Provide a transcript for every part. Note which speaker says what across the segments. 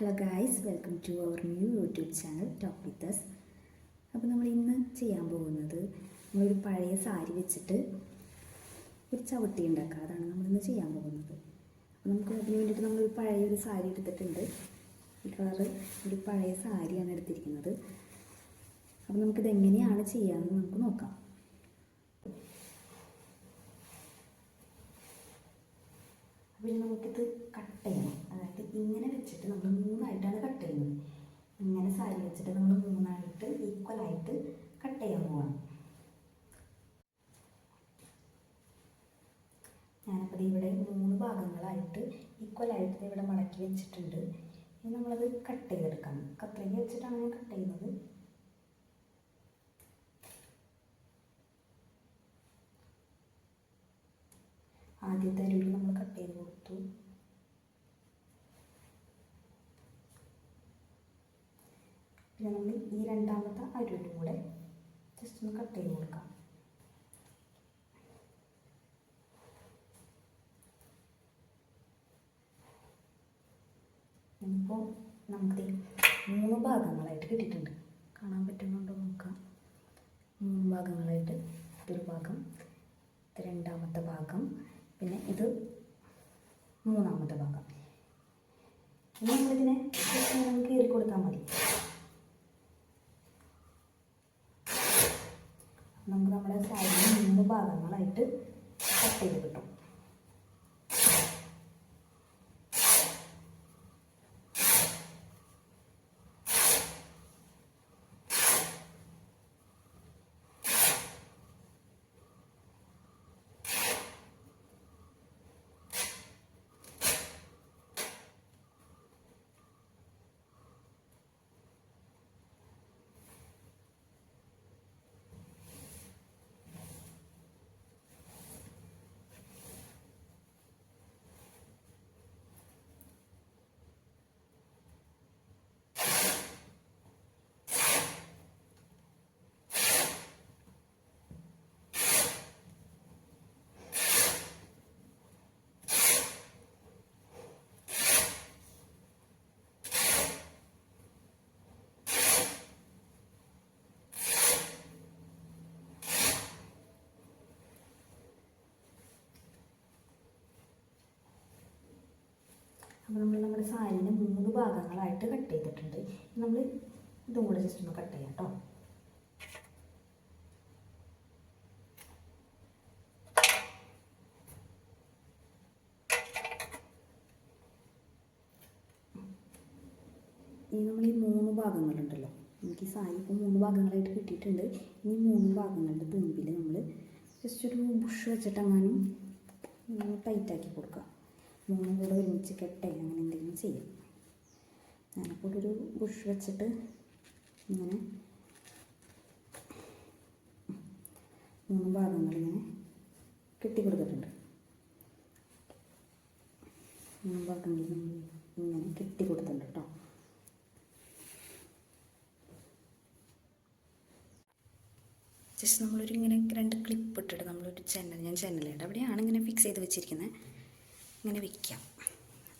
Speaker 1: Hello guys welcome to our new YouTube channel talk with us അപ്പോൾ നമ്മൾ ഇന്ന് ചെയ്യാൻ പോകുന്നത് നമ്മളൊരു പഴയ സാരി വെച്ചിട്ട് ഒരു ചവിട്ടി ഉണ്ടാക്കുക. അതാണ് നമ്മളിന്ന് ചെയ്യാൻ പോകുന്നത്. അപ്പോൾ നമുക്ക് അതിന് വേണ്ടിയിട്ട് നമ്മളൊരു പഴയ ഒരു സാരി എടുത്തിട്ടുണ്ട്. ഈ കളറ് ഒരു പഴയ സാരിയാണ് എടുത്തിരിക്കുന്നത്. അപ്പോൾ നമുക്കിത് എങ്ങനെയാണ് ചെയ്യാമെന്ന് നമുക്ക് നോക്കാം. അപ്പോൾ നമുക്കിത് കട്ട് ചെയ്യണം. ഇങ്ങനെ വെച്ചിട്ട് നമ്മൾ മൂന്നായിട്ടാണ് കട്ട് ചെയ്യുന്നത്. ഇങ്ങനെ സാരി വെച്ചിട്ട് നമ്മൾ മൂന്നായിട്ട് ഈക്വലായിട്ട് കട്ട് ചെയ്യാൻ പോകണം ഞാനപ്പോൾ ഇവിടെ മൂന്ന് ഭാഗങ്ങളായിട്ട് ഈക്വലായിട്ട് ഇവിടെ മടക്കി വെച്ചിട്ടുണ്ട്. ഇനി നമ്മളത് കട്ട് ചെയ്തെടുക്കാം. കത്രിക വെച്ചിട്ടാണ് ഞാൻ കട്ട് ചെയ്യുന്നത്. ആദ്യത്തെ അരുവിൽ നമ്മൾ കട്ട് ചെയ്ത് കൊടുത്തു പിന്നെ നമ്മൾ ഈ രണ്ടാമത്തെ അരുവിനും കൂടെ ജസ്റ്റ് ഒന്ന് കട്ട് ചെയ്ത് കൊടുക്കാം. ഇപ്പോൾ നമുക്ക് മൂന്ന് ഭാഗങ്ങളായിട്ട് കിട്ടിയിട്ടുണ്ട് കാണാൻ പറ്റുന്നുണ്ടോ നോക്കാം മൂന്ന് ഭാഗങ്ങളായിട്ട് ഇതൊരു ഭാഗം ഇത് രണ്ടാമത്തെ ഭാഗം പിന്നെ ഇത് മൂന്നാമത്തെ ഭാഗം ഇനി നമ്മളിതിനെ just ഇങ്ങനെ കീറി കൊടുത്താൽ മതി നമുക്ക് നമ്മുടെ സാരി മൂന്ന് ഭാഗങ്ങളായിട്ട് കട്ട് ചെയ്ത് കിട്ടും. നമ്മൾ നമ്മുടെ സാരിനെ മൂന്ന് ഭാഗങ്ങളായിട്ട് കട്ട് ചെയ്തിട്ടുണ്ട്. നമ്മൾ ഇതും കൂടെ ജസ്റ്റ് ഒന്ന് കട്ട് ചെയ്യാം കേട്ടോ ഇനി നമ്മൾ ഈ മൂന്ന് ഭാഗങ്ങളുണ്ടല്ലോ. ഈ സാരി ഇപ്പോൾ മൂന്ന് ഭാഗങ്ങളായിട്ട് കിട്ടിയിട്ടുണ്ട്. ഇനി മൂന്ന് ഭാഗങ്ങളുടെ തുമ്പിൽ നമ്മൾ ജസ്റ്റ് ഒരു ബുഷ് വെച്ചിട്ടെങ്ങാനും ടൈറ്റാക്കി കൊടുക്കുക മൂന്നും കൂടെ ഒരുമിച്ച് കെട്ടേ അങ്ങനെ എന്തെങ്കിലും ചെയ്യും. ഞാനിപ്പോൾ ഒരു ബുഷ് വെച്ചിട്ട് ഇങ്ങനെ മൂന്ന് ഭാഗങ്ങളിങ്ങനെ കെട്ടി കൊടുത്തിട്ടുണ്ട്. മൂന്ന് ഭാഗങ്ങളിൽ ഇങ്ങനെ കെട്ടി കൊടുത്തിട്ടുണ്ട് കേട്ടോ. ജസ്റ്റ് നമ്മളൊരു ഇങ്ങനെ രണ്ട് ക്ലിപ്പ് ഇട്ടിട്ട് നമ്മളൊരു ജനൽ ഞാൻ ജനലുണ്ട് അവിടെയാണ് ഇങ്ങനെ ഫിക്സ് ചെയ്ത് വെച്ചിരിക്കുന്നത്. ഇങ്ങനെ വെക്കാം.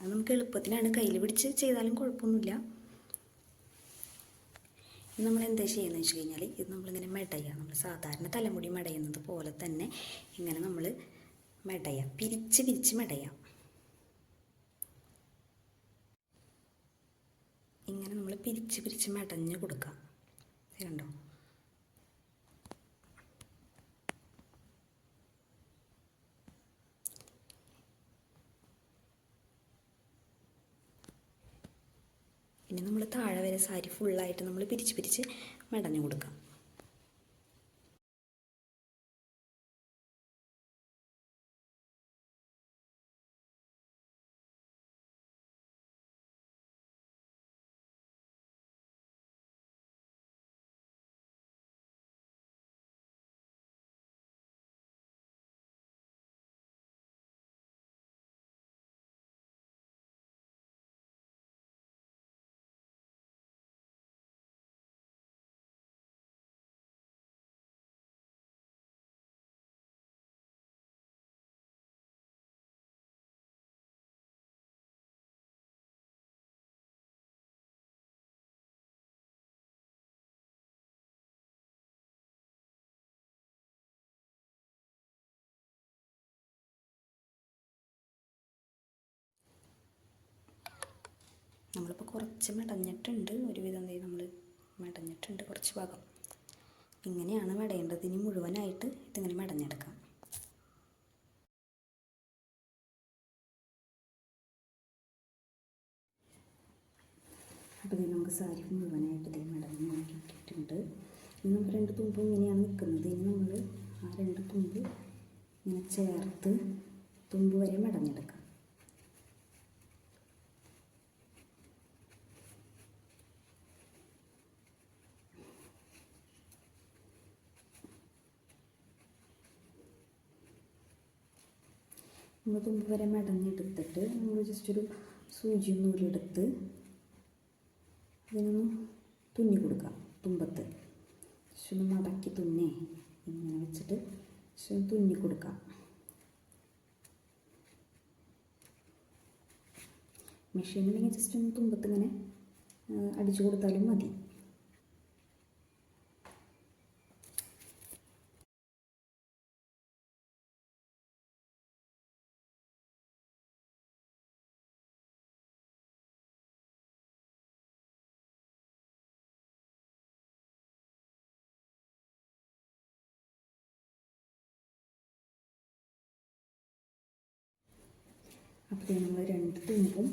Speaker 1: അത് നമുക്ക് എളുപ്പത്തിനാണ് കയ്യിൽ പിടിച്ച് ചെയ്താലും കുഴപ്പമൊന്നുമില്ല. ഇത് നമ്മൾ എന്താ ചെയ്യുന്നത് വെച്ച് കഴിഞ്ഞാൽ ഇത് നമ്മളിങ്ങനെ മെടയുക. നമ്മൾ സാധാരണ തലമുടി മെടയുന്നത് പോലെ തന്നെ ഇങ്ങനെ നമ്മൾ മെടയുക. പിരിച്ച് പിരിച്ച് മെടയാം ഇങ്ങനെ നമ്മൾ പിരിച്ച് പിരിച്ച് മെടഞ്ഞ് കൊടുക്കാം കണ്ടോ? ഇനി നമ്മൾ താഴെ വരെ സാരി ഫുള്ളായിട്ട് നമ്മൾ പിരിച്ച് പിരിച്ച് മടഞ്ഞു കൊടുക്കാം. നമ്മളിപ്പോൾ കുറച്ച് മെടഞ്ഞിട്ടുണ്ട്. ഒരുവിധം കൈ നമ്മൾ മെടഞ്ഞിട്ടുണ്ട് കുറച്ച് ഭാഗം. ഇങ്ങനെയാണ് മെടയേണ്ടത്. ഇനി മുഴുവനായിട്ട് ഇതിങ്ങനെ മെടഞ്ഞെടുക്കാം. അപ്പോൾ ഇത് നമുക്ക് സാരി മുഴുവനായിട്ട് ഇതേ മെടഞ്ഞ് നോക്കിയിട്ടുണ്ട്. ഇനി നമുക്ക് രണ്ട് തുമ്പ് ഇങ്ങനെയാണ് നിൽക്കുന്നത് ഇനി നമ്മൾ ആ രണ്ട് തുമ്പ് ഇങ്ങനെ ചേർത്ത് തുമ്പ് വരെ മെടഞ്ഞെടുക്കാം. നമ്മൾ തുമ്പ് വരെ മടങ്ങിയെടുത്തിട്ട് നമ്മൾ ജസ്റ്റ് ഒരു സൂചി നൂലെടുത്ത് ഇതിനൊന്ന് തുന്നി കൊടുക്കാം തുമ്പത്ത്. ജസ്റ്റ് ഒന്ന് മടക്കി തുന്നേ ഇങ്ങനെ വെച്ചിട്ട് ജസ്റ്റ് ഒന്ന് തുന്നി കൊടുക്കാം. മെഷീനില്ലെങ്കിൽ ജസ്റ്റ് ഒന്ന് തുമ്പത്ത് ഇങ്ങനെ അടിച്ചു കൊടുത്താലും മതി. അപ്പോൾ നമ്മൾ രണ്ട് തുമ്പും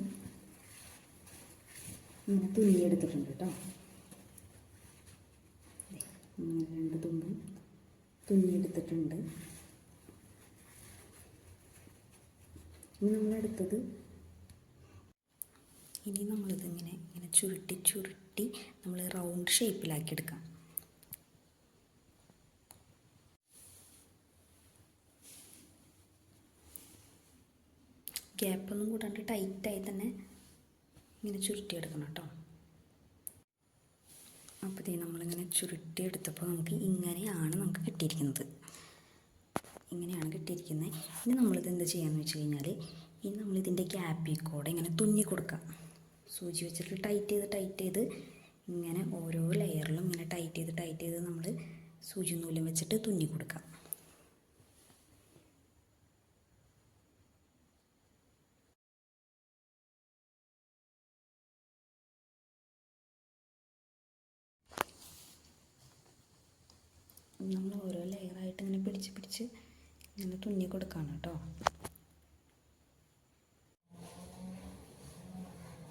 Speaker 1: ഇങ്ങനെ തുന്നിയെടുത്തിട്ടുണ്ട് കേട്ടോ. രണ്ട് തുമ്പും തുന്നിയെടുത്തിട്ടുണ്ട് ഇനി നമ്മളെടുത്തത് ഇനി നമ്മളിതിങ്ങനെ ഇങ്ങനെ ചുരുട്ടി ചുരുട്ടി നമ്മൾ റൗണ്ട് ഷേപ്പിലാക്കി എടുക്കാം. ഗ്യാപ്പൊന്നും കൂടാണ്ട് ടൈറ്റായി തന്നെ ഇങ്ങനെ ചുരുട്ടിയെടുക്കണം കേട്ടോ. അപ്പോൾ ഇതേ നമ്മളിങ്ങനെ ചുരുട്ടിയെടുത്തപ്പോൾ നമുക്ക് ഇങ്ങനെയാണ് നമുക്ക് കിട്ടിയിരിക്കുന്നത്. ഇങ്ങനെയാണ് കിട്ടിയിരിക്കുന്നത്. ഇനി നമ്മളിത് എന്ത് ചെയ്യാന്ന് വെച്ച് കഴിഞ്ഞാൽ ഇനി നമ്മളിതിന്റെ ഗ്യാപ്പിൽ കൂടെ ഇങ്ങനെ തുന്നി കൊടുക്കാം. സൂചി വെച്ചിട്ട് ടൈറ്റ് ചെയ്ത് ടൈറ്റ് ചെയ്ത് ഇങ്ങനെ ഓരോ ലെയറിലും ഇങ്ങനെ ടൈറ്റ് ചെയ്ത് ടൈറ്റ് ചെയ്ത് നമ്മൾ സൂചി നൂലും വെച്ചിട്ട് തുന്നി കൊടുക്കാം. നമ്മൾ ഓരോ ലെയറായിട്ട് ഇങ്ങനെ പിടിച്ച് പിടിച്ച് ഇങ്ങനെ തുന്നി കൊടുക്കുകയാണ് കേട്ടോ.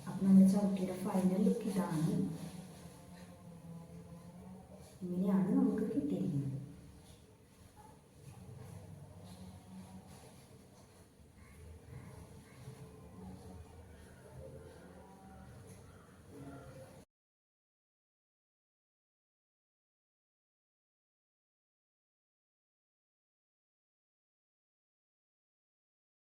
Speaker 1: നമ്മുടെ ചവിട്ടിയുടെ ഫൈനൽ ലുക്ക് ഇതാണ്. ഇങ്ങനെയാണ് നമുക്ക്